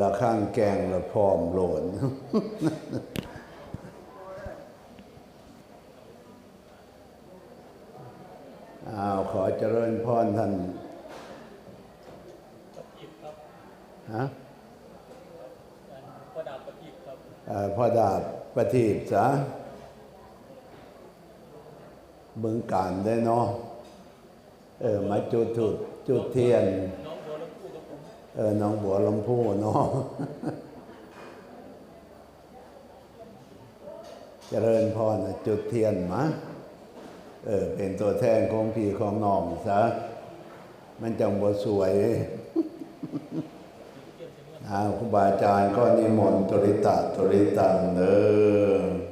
ละข้างแกงละพร้อมโหลนอ้าวขอเจริญพรท่านฮะพ่อดาบประทีปครับพ่อดาบประทีปจ้ะเบื้องการได้เนาะเออมาจุดจุดจุดเทียน เออน้องบัวลำพูเนาะเจริญพรจุดเทียนมะเออเป็นตัวแทนของพี่ของน้องซะมันจังบ่สวยอาคุบาอาจารย์ก็นิมนต์ตริตาตริตังเด้อ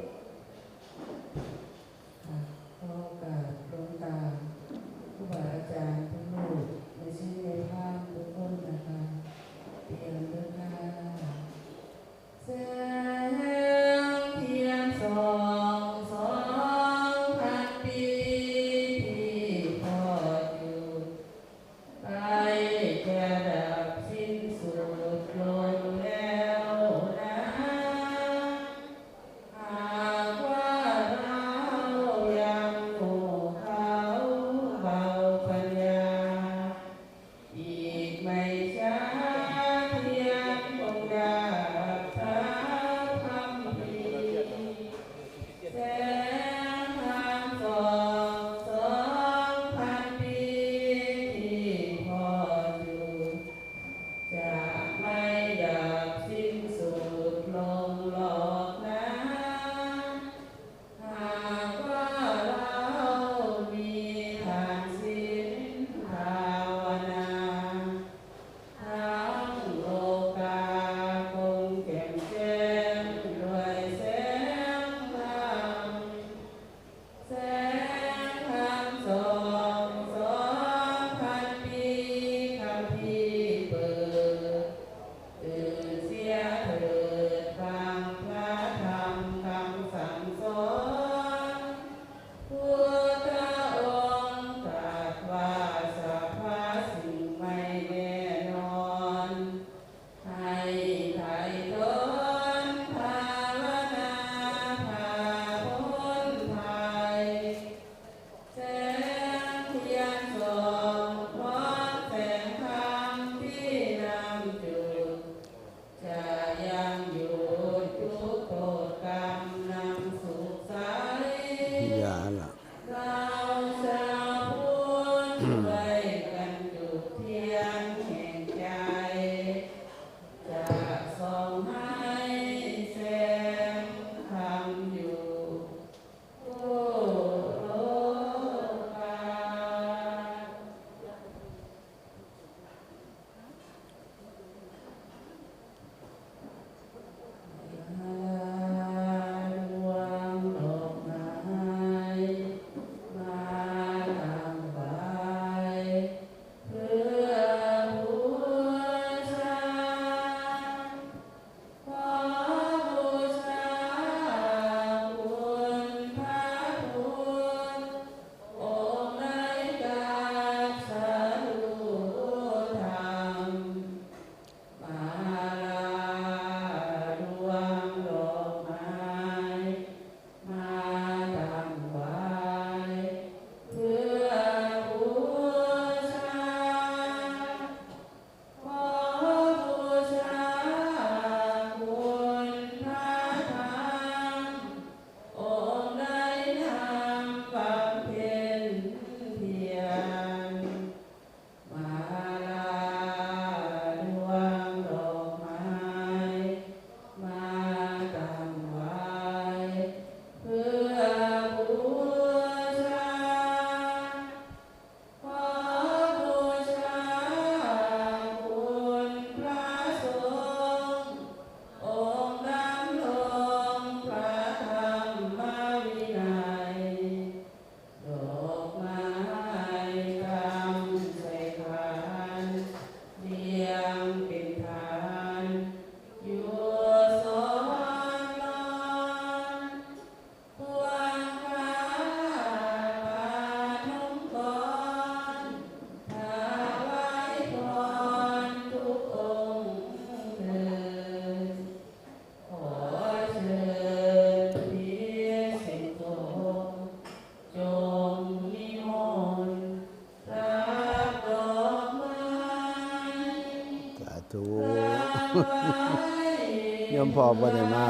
พ่อบ่ได้มา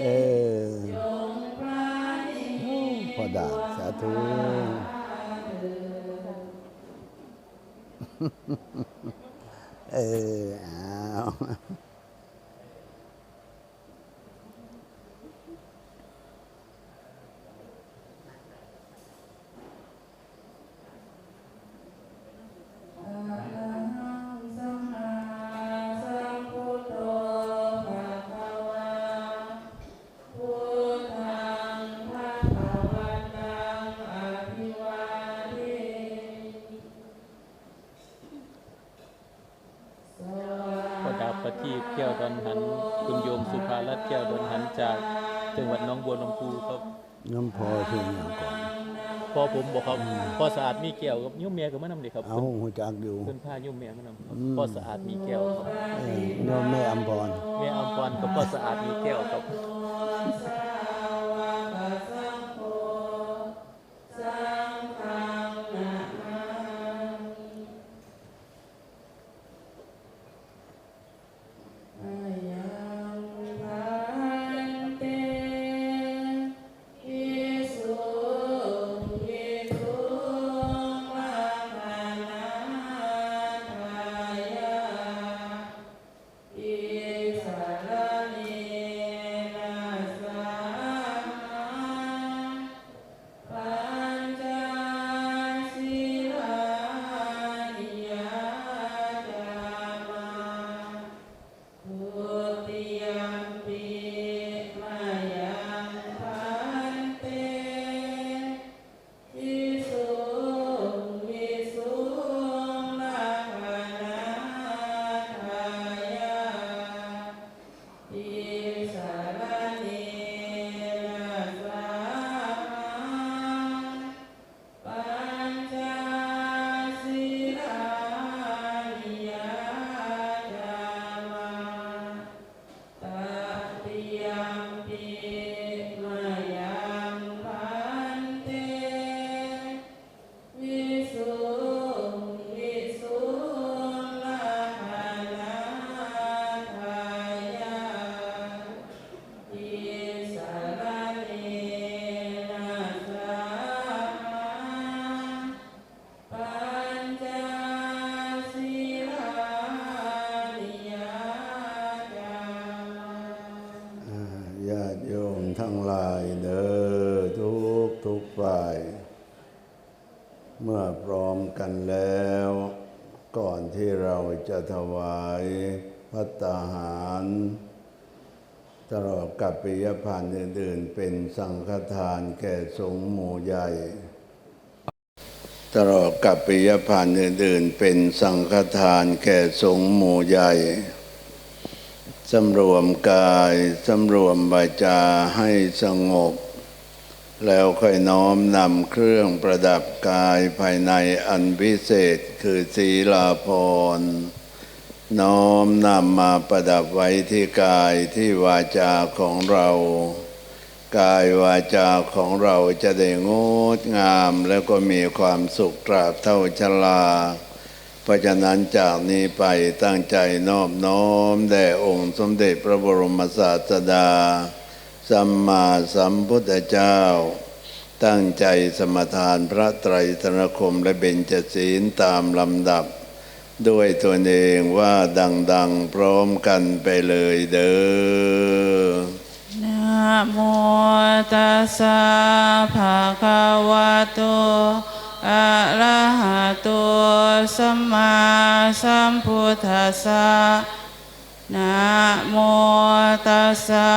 เออพ่อดาสาธุ แก้วดอนหัน คุณโยมสุภารัตน์แก้วดอนหันจากจังหวัดหน้องบัวลำพูครับน้ำพอเพียงอย่างก่อนพ่อผมบอกครับพ่อสะอาดมีแก้วครับยุ่มเมียก็มานำเด็กครับเอาหัวจักอยู่เพิ่นพายุ่มเมียมานำครับพ่อสะอาดมีแก้วครับเออโยมแม่อัมพรแม่อมพรกับพ่อสะอาดมีแก้วครับ จะถวายพัตตาหาร ตลอดกับปิยพันธ์อื่นๆเป็นสังฆทานแก่สงฆ์หมู่ใหญ่ ตลอดกับปิยพันธ์อื่นๆเป็นสังฆทานแก่สงฆ์หมู่ใหญ่สำรวมกายสำรวมวาจาให้สงบ แล้วค่อยน้อมนำเครื่องประดับกายภายในอันพิเศษคือศีลาภรณ์น้อมนำมาประดับไว้ที่กายที่วาจาของเรา กายวาจาของเราจะได้งดงามแล้วก็มีความสุขตราบเท่าชราเพราะฉะนั้นจากนี้ไปตั้งใจนอบน้อมแด่องค์สมเด็จพระบรมศาสดา สัมมาสัมพุทธเจ้า ตั้งใจสมทานพระไตรสรคมและเบญจศีลตามลำดับ ด้วยตัวเองว่าดัง ๆ พร้อมกันไปเลยเด้อนะโมตัสสะภะคะวะโตอะระหะโตสัมมาสัมพุทธัสสะ นะโมตัสสะ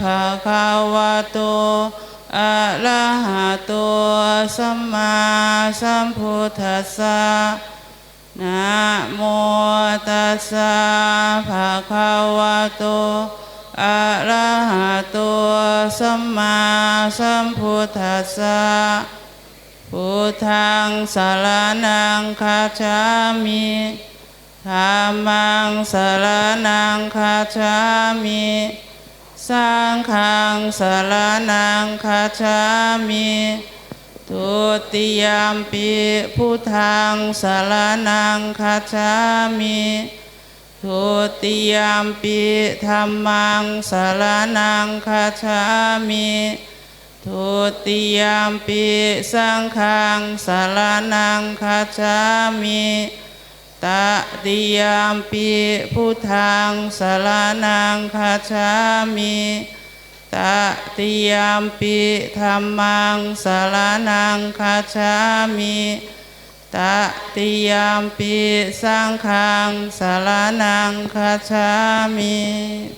ภะคะวะโตอะระหะโตสัมมาสัมพุทธัสสะนะโมตัสสะภะคะวะโตอะระหะโตสัมมาสัมพุทธัสสะพุทธังสารนังคาชามิ ธรรมังสารนังคาชามิสังฆังสารนังคาชามิทุติยมปิพุทธังสารนังคาชามิทุติยามปิธรรมังสารนังคาชามิทุติยามปิสังฆังสารนังคาชามิ ตติยามปิพุทธังสารนังคาชามิตติยามปิธรรมังสารนังคาชามิตติยามปิสังฆังสารนังคาชามิ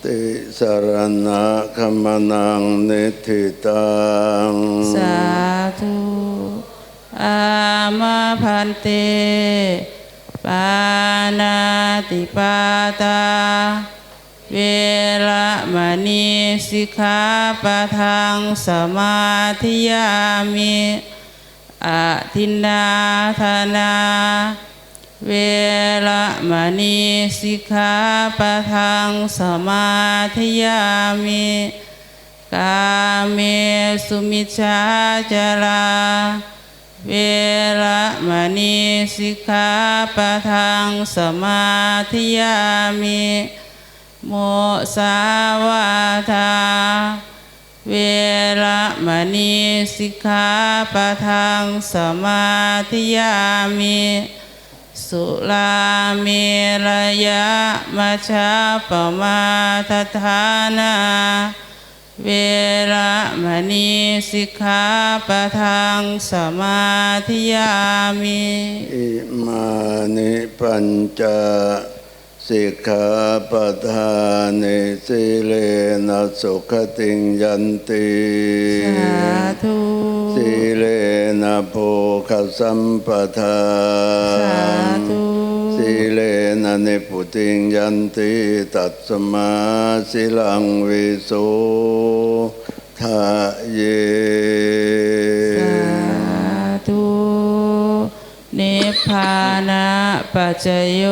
ติสรณะขมนังนิทิตังสาธุอามาพันเต ปานาติปาตา เวรมณีสิกขาปะทังสมาธิยามิอาทินนาธนา เวรมณีสิกขาปะทังสมาธิยามิกาเมสุมิชฌาจารา เวระมณีสิกขาปะทังสมาธิยามิโมสาวาทา เวระมณีสิกขาปะทังสมาธิยามิสุราเมรยะมัชฌาปมาทฐานา เวระมณีสิกขาปะทังสมาธิยามิอิมานิปัญจสิกขาปทานิสิเลนะสุขติงยันติสาธุสิเลนะโภคสัมปทาสาธุ สิเลนะนิพุติงยันติตัสมาสิลังวิโสทะเยสาธุนิพพานะปัจจโย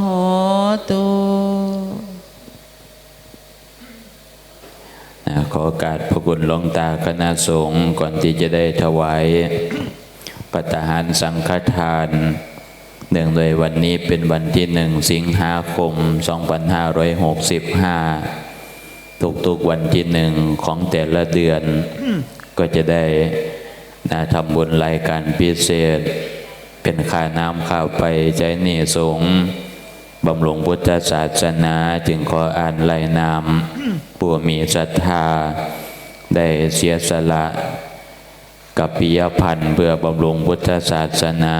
โหตุนะขอโอกาสพระคุณหลวงตาคณะสงฆ์ก่อนที่จะได้ถวายปัตหารสังฆทาน เนื่องโดยวันนี้เป็นวันที่หนึ่งสิงหาคม 2565 ทุกๆวันที่หนึ่งของแต่ละเดือน ก็จะได้นะทำบุญรายการพิเศษ เป็นค่าน้ำข้าวไปใจหนี่สงบำรุงพุทธศาสนาจึงขออ่านรายนามผู้มีศรัทธา ได้เสียสละ กับปิยพันธ์เพื่อบำรุงพุทธศาสนา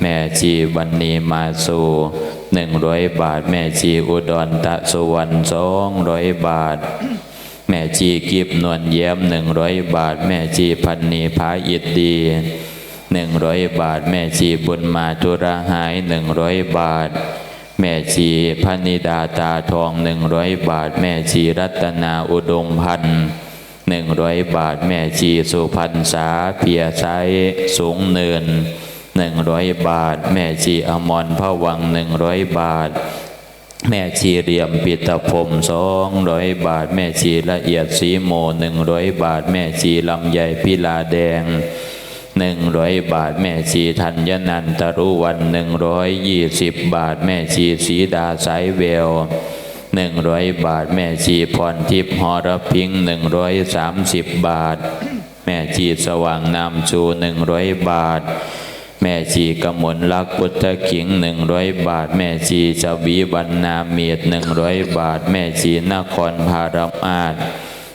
แม่ชีวันนีมาสู่หนึ่งร้อยบาท แม่ชีอุดรตะสุวรรณสองร้อยบาท แม่ชีกิบนวลเยี่ยมหนึ่งร้อยบาท แม่ชีพันนีพาอิดดีหนึ่งร้อยบาท แม่ชีบุญมาตุระหายหนึ่งร้อยบาท แม่ชีพนิดาตาทองหนึ่งร้อยบาท แม่ชีรัตนาอุดมพันธ์ หนึ่งร้อยบาทแม่ชีสุพรรณษาเพียไซสูงเนินหนึ่งร้อยบาท แม่ชีอมรพระวังหนึ่งร้อยบาท แม่ชีเรียมปิตพรมสองร้อยบาท แม่ชีละเอียดสีโมหนึ่งร้อยบาท แม่ชีลำใหญ่พิลาแดงหนึ่งร้อยบาท แม่ชีธัญนันตรุวันหนึ่งร้อยยี่สิบบาท แม่ชีสีดาสายเวล หนึ่งร้อยบาท แม่ชีพรทิพย์หอระพิงหนึ่งร้อยสามสิบบาท แม่ชีสว่างนามชูหนึ่งร้อยบาท แม่ชีกมลลักพุทธขิงหนึ่งร้อยบาท แม่ชีชวีบรรณาเมียดหนึ่งร้อยบาท แม่ชีนครพารามอาจ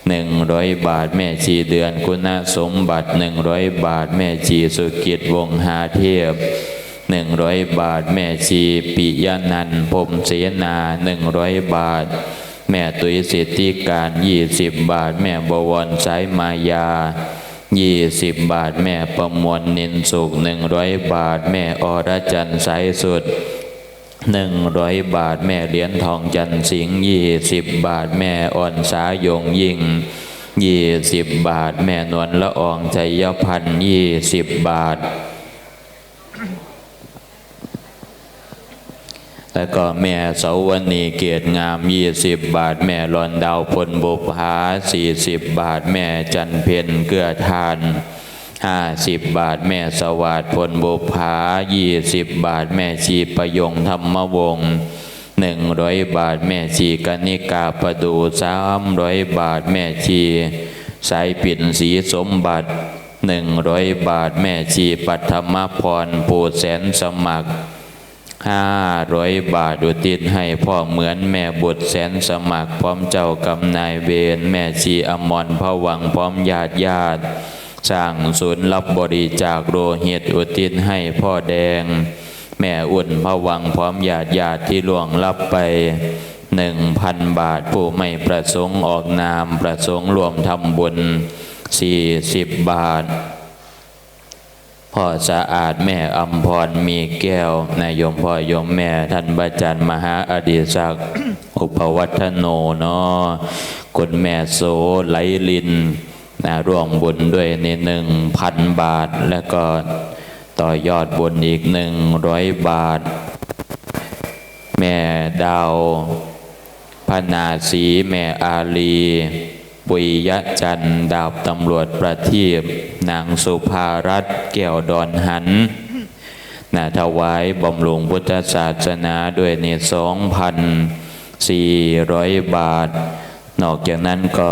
หนึ่งร้อยบาท แม่ชีเดือนคุณสมบัติหนึ่งร้อยบาท แม่ชีสุกิจวงหาเทพ หนึ่งร้อยบาท แม่ชีปิยานันพรมเสนาหนึ่งร้อยบาท แม่ตุยสิทธิการยี่สิบบาท แม่บวรสายมายายี่สิบบาท แม่ประมวลนินสุขหนึ่งร้อยบาท แม่อรจันสายสุดหนึ่งร้อยบาท แม่เหรียญทองจันสิงยี่สิบบาท แม่อ่อนสายงยิ่งยี่สิบบาท แม่นวลละอองใจยพันยี่สิบบาท แล้วก็แม่เสาวนีเกียรติงามยี่สิบบาท แม่รอนดาวพลบุภาสี่สิบบาท แม่จันเพนเกื้อทานห้าสิบบาท แม่สวัสดิ์พลบุภายี่สิบบาท แม่ชีประยงธรรมวงศ์หนึ่งร้อยบาท แม่ชีกนิกาประดูสามร้อยบาท แม่ชีสายปิ่นสีสมบัติหนึ่งร้อยบาท แม่ชีปัทมพรปูแสนสมัคร ห้าร้อยบาทอุทิศให้พ่อเหมือนแม่บุตรแสนสมัคร พร้อมเจ้ากำนายเวรแม่ชีอมรพวังพร้อมญาติญาติสร้างศูนย์รับบริจาคโลหิตอุทิศให้พ่อแดง แม่อุ่นพระวังพร้อมญาติญาติที่ล่วงลับไปหนึ่งพันบาทผู้ไม่ประสงค์ออกนามประสงค์รวมทำบุญสี่สิบบาท พ่อสะอาดแม่อัมพรมีแก้วนายโยมพ่อโยมแม่ท่านบาจันมหาอดีศักดิ์อุปวัฒโนเนาะคุณแม่โสไหลลินนะร่วมบุญด้วยในหนึ่งพันบาท แล้วก็ต่อยอดบุญอีกหนึ่งร้อยบาท แม่ดาวพนาสีแม่อาลี ปุยยะจันดาบตำรวจประทีปนางสุภารัตน์แก้วดอนหันนาถวายบำรุงพุทธศาสนาด้วยในสองพันสี่ร้อยบาท นอกจากนั้นก็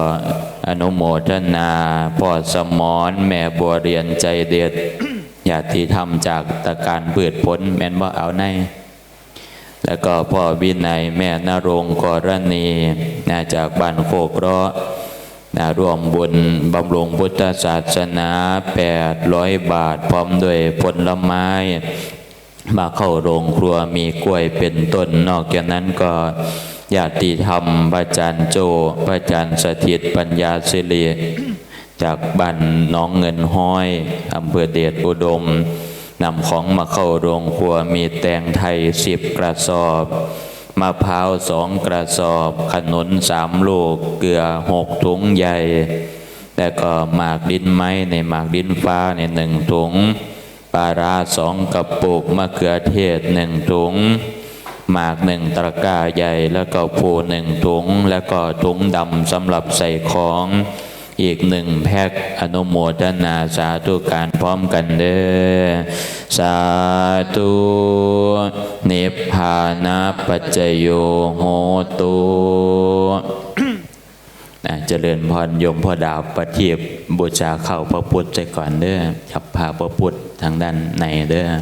อนุโมทนาพ่อสมอนแม่บัวเรียนใจเด็ดญาติธรรมจากตะการพืชผลแม่นว่าเอาใน แล้วก็พ่อวินัยแม่นรงกรณีนาจากบ้านโคกเราะ นะร่วมบุญบำรุงพุทธศาสนา800 บาท พร้อมด้วยผลไม้ มาเข้าโรงครัวมีกล้วยเป็นต้น นอกจากนั้นก็ญาติธรรมพระอาจารย์โจพระอาจารย์สถิตปัญญาสิริจากบ้านน้องเงินห้อยอำเภอเดชอุดมนำของมาเข้าโรงครัวมีแตงไทยสิบกระสอบ มะพร้าวสองกระสอบ ขนุนสามลูก เกลือหกถุงใหญ่ แล้วก็หมากดินไม้ในหมากดินฟ้าในหนึ่งถุงปลาร้าสองกระปุกมะเขือเทศหนึ่งถุง หมากหนึ่งตะกร้าใหญ่ แล้วก็ผูหนึ่งถุง แล้วก็ถุงดำสำหรับใส่ของ อีกหนึ่งแพ็คอนุโมทนาสาธุการพร้อมกันเด้อสาธุนิพพานาปัจจโยโหตุนะเจริญพรยมพ่อดาวประทีปบูชาเข้าพระพุทธใจก่อนเด้อขับพาพระพุทธทางด้านในเด้อ อ่า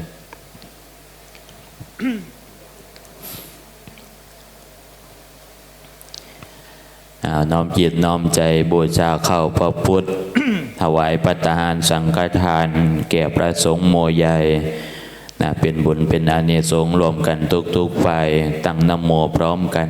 น้อมจิตน้อมใจบูชาเข้าพระพุทธ ถวายปัตตาหารสังฆทาน แก่พระสงฆ์โมใหญ่นะเป็นบุญเป็นอานิสงส์รวมกันทุกๆฝ่ายตั้งนะโมพร้อมกัน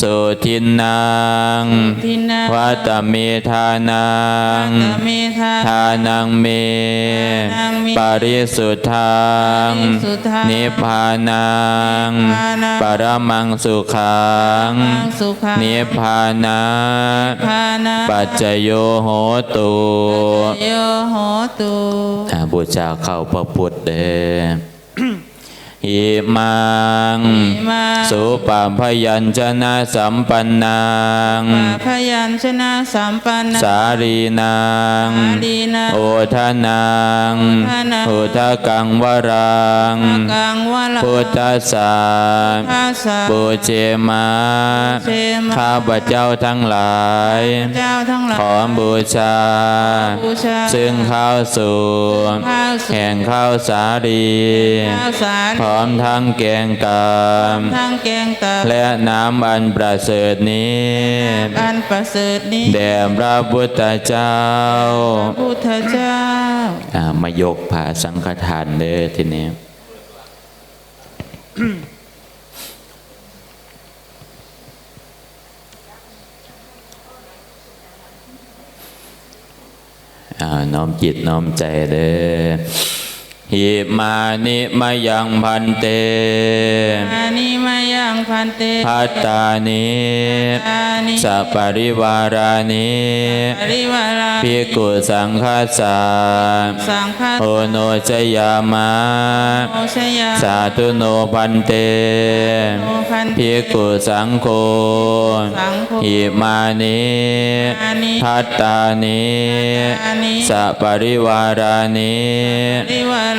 สุทินังทินาวัตเมทานังเมธาทานังเมนังเม ปริสุทธังปริสุทธังนิพพานังนิพพานังปรมังสุขังปรมังสุขังนิพพานาพานาปัจจโยโหตุโยโหตุอ่าบูชาเข้าพระพุทธเด้ ออิมังมาสุปาพยัญชนะสัมปันนังปาพยัญชนะสัมปันนะสารีนางสาลีนางโอทานังโอทานังโอทากังวรังกังวลพุทธสาภาษาบูเชมาเชมาข้าพเจ้าทั้งหลายเจ้าทั้งหลายขอบูชาบูชา ซึ่งข้าวสูข้าวสุกแห่งข้าวสาลีข้าวสารพร้อมทั้งแกงกามทั้งแกงตาและน้ำอันประเสริฐนี้อันประเสริฐนี้แด่พระพุทธเจ้าพุทธเจ้าอ่ามายกผ่าสังฆทานเด้อทีนี้อ่าน้อมจิตน้อมใจเด้อ หิมานิมายังพันเตอานิมายังพันเตพัตตานิอานิสัปปริวารานิปริวาราภิกขุสังฆาสาสังฆาโอโนชยามะโอชยาสาธุโนพันเตโอพันเตภิกขุสังโฆสังโฆหิมานิอานิพัตตานิอานิสัปปริวารานิ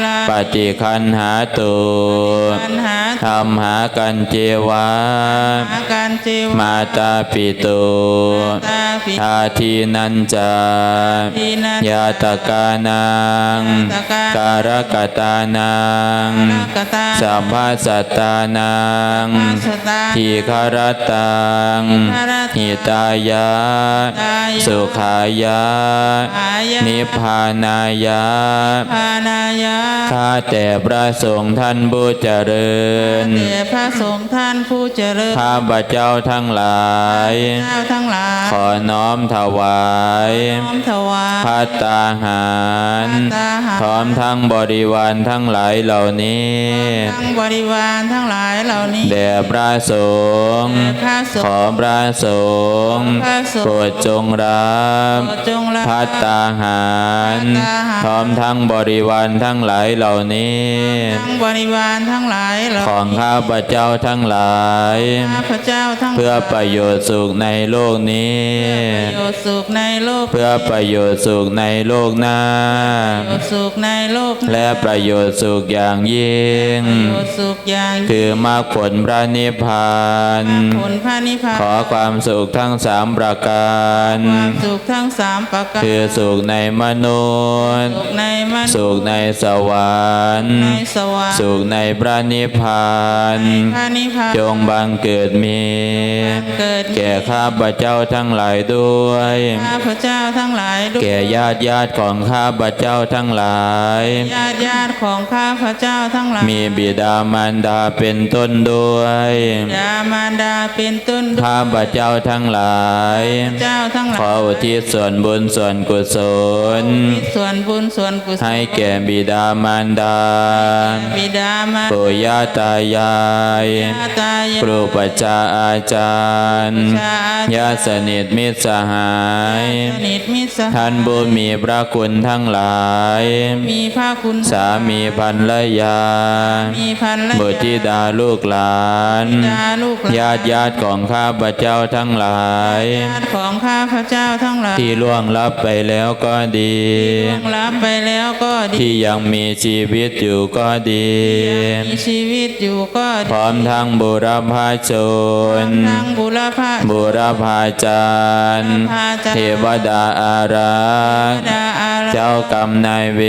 ปริวาราปฏิคันหาตุปัญหา ธรรมหากันเจวะอาการเจวมาตาปิตุตาปิทาทีนันจาทีนันยาตกานังยาตกาการกตานังกตาสัมภาสัตตานังสตาทีคารตังคารตังหิตายะตายะสุขายะอายะนิพพานายะพานายะข้าแต่พระสงฆ์ท่านผู้เจริญเดชพระสงฆ์ท่านผู้เจริญ ข้าพระเจ้าทั้งหลายเจ้าทั้งหลาย ขอน้อมถวายน้อมถวายพัตตาหารภัตตาหาร พร้อมทั้งบริวารทั้งหลายเหล่านี้ทั้งบริวารทั้งหลายเหล่านี้ แด่พระสงฆ์แด่พระสงฆ์ขอพระสงฆ์พระสงฆ์โปรดจงรับโปรดจงรับพัตตาหารภัตตาหาร พร้อมทั้งบริวารทั้งหลายเหล่านี้ ทั้งบริวารทั้งหลายเหล่าของข้าพระเจ้าทั้งหลายข้าพระเจ้าทั้งหลาย เพื่อประโยชน์สุขในโลกนี้ประโยชน์สุขในโลกเพื่อประโยชน์สุขในโลกหน้าประโยชน์สุขในโลกและประโยชน์สุขอย่างยิ่งประโยชน์สุขอย่างคือมรรคผลพระนิพพานผลพระนิพพานขอความสุขทั้งสามประการความสุขทั้งสามประการคือสุขในมนุษย์สุขในมนุษย์สุขในสวรรค์ในสวรรค์สุขในพระนิพพานพระนิพพานจงบังเกิดมีเกิดแก่ข้าพระเจ้าทั้งหลายด้วยข้าพระเจ้าทั้งหลายด้วยแก่ญาติญาติของข้าพระเจ้าทั้งหลายญาติญาติของข้าพระเจ้าทั้งหลายมีบิดามารดาเป็นต้นด้วยยามารดาเป็นต้นด้วยข้าพระเจ้าทั้งหลายเจ้าทั้งหลาขอยอุทิศส่วนบุญส่วนกุศลมีส่วนบุญส่วนกุศลให้แก่บิดามารดาบิดามารปู่ย่าตายายดาตายายครูปัจจาอาจารย์ชาญาติสนิทมิตรสหายสนิทมิตรสหายท่านผู้มีพระคุณทั้งหลายมีพระคุณสามีภรรยามีพันและบุตรธิดาลูกหลานญาติลูกหลานญาติญาติของข้าพระเจ้าทั้งหลายญาติของข้าพระเจ้าทั้งหลายที่ล่วงลับไปแล้วก็ดีล่วงลับไปแล้วก็ดีที่ยังมีชีวิตอยู่ก็ดีมีชีวิตอยู่ก็ดีพร้อมทั้งบุรพาชนทั้งบุรพาบุรพาจารย์บุรพาจารย์เทวดาอารักษ์ดาอาราเจ้ากรรมนายเว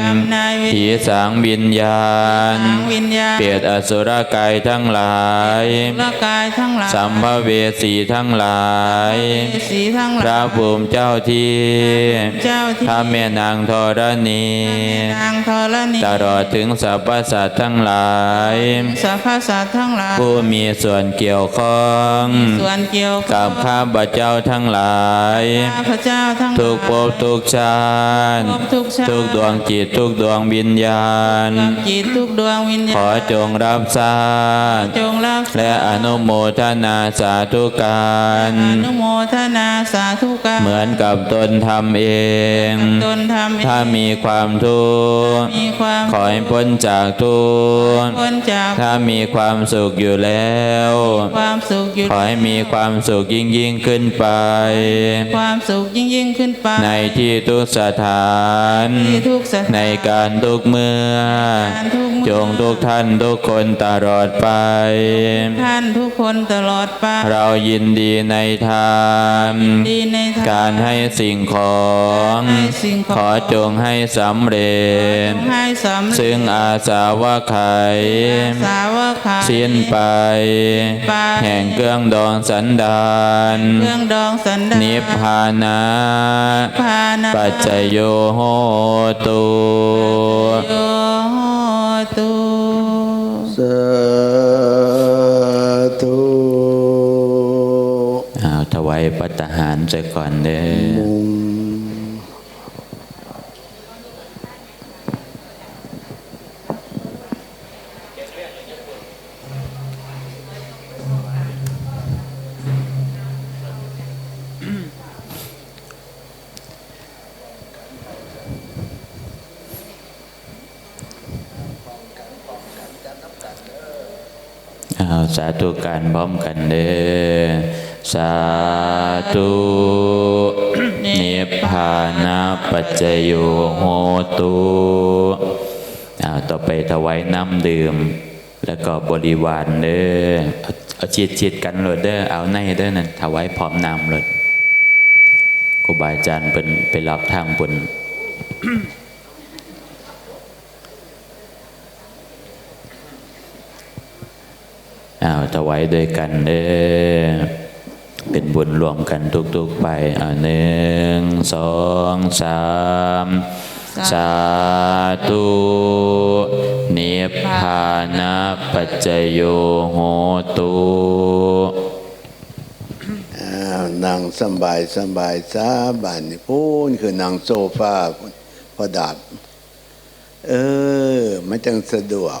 รเจ้ากรรมนายเวรผีสางวิญญาณทางวิญญาณ เปรตอสุรกายทั้งหลายร่างกายทั้งหลายสัมภเวสีทั้งหลายสีทั้งหพลายระภูมิเจ้าที่เจ้าที่พระแม่นางธรณีนางธรณี ตลอดถึงสรรพสัตว์ทั้งหลายสรรพสัตว์ทั้งหลาย ผู้มีส่วนเกี่ยวข้องส่วนเกี่ยวกับข้าพเจ้าทั้งหลายข้าพเจ้าทั้งหลายทุกภพทุกชาติภพทุกชาติทุกดวงจิตทุกดวงวิญญาณดวงจิตทุกดวงวิญขญาอณจงรับทราบจงรับและอนุโมทนาสาธุการอนุโมทนาสาธุการเหมือนกับตนทำเองตนทำเองถ้ามีความทุกข์มีความขอให้พ้นจากทุกข์พ้นจาก ถ้ามีความสุขอยู่แล้ว ความสุขอยู่ขอให้มีความสุขยิ่งยิ่งๆขึ้นไป ความสุขยิ่งยิ่งขึ้นไป ในที่ทุกสถานที่ทุกสถานในการทุกเมื่อการทุกเมื่อ จงทุกท่านทุกคนตลอดไป ท่านทุกคนตลอดไป เรายินดีในธรรมดีในทางการให้สิ่งของให้สิ่งของ ขอจงให้สำเร็จให้สำเร็จซึ่งอาสาวะไขยสาวกขาสิ้นไปไปแห่งเครื่องดองสันดานเครื่องดองสันดานนิพพานะพานะปัจจโยโหตุโยตุสาธุอ้าวถวายปัตตาหารเสียก่อนเด้อ ธุการพร้อมกันเด้อสาธุนิพพานาปัจจโยโหตุเอาต่อไปถวายน้ำดื่ม แล้วก็บริวารเด้อเอาเอาชิดชิดกันเลยเด้อเอาในเด้อนั่นถวายพร้อมน้ำเลยครูบาอาจารย์เป็นไปรับทางบน เอา ถวายด้วยกันเด้อเป็นบุญรวมกันทุกๆไปเอาหนึ่งสองสามสาธุนิพพานาปัจจโยโหตุอ้าวนั่งสบายสบายซาบานนี่พูนคือนั่งโซฟาพอดับเออ มันจังสะดวก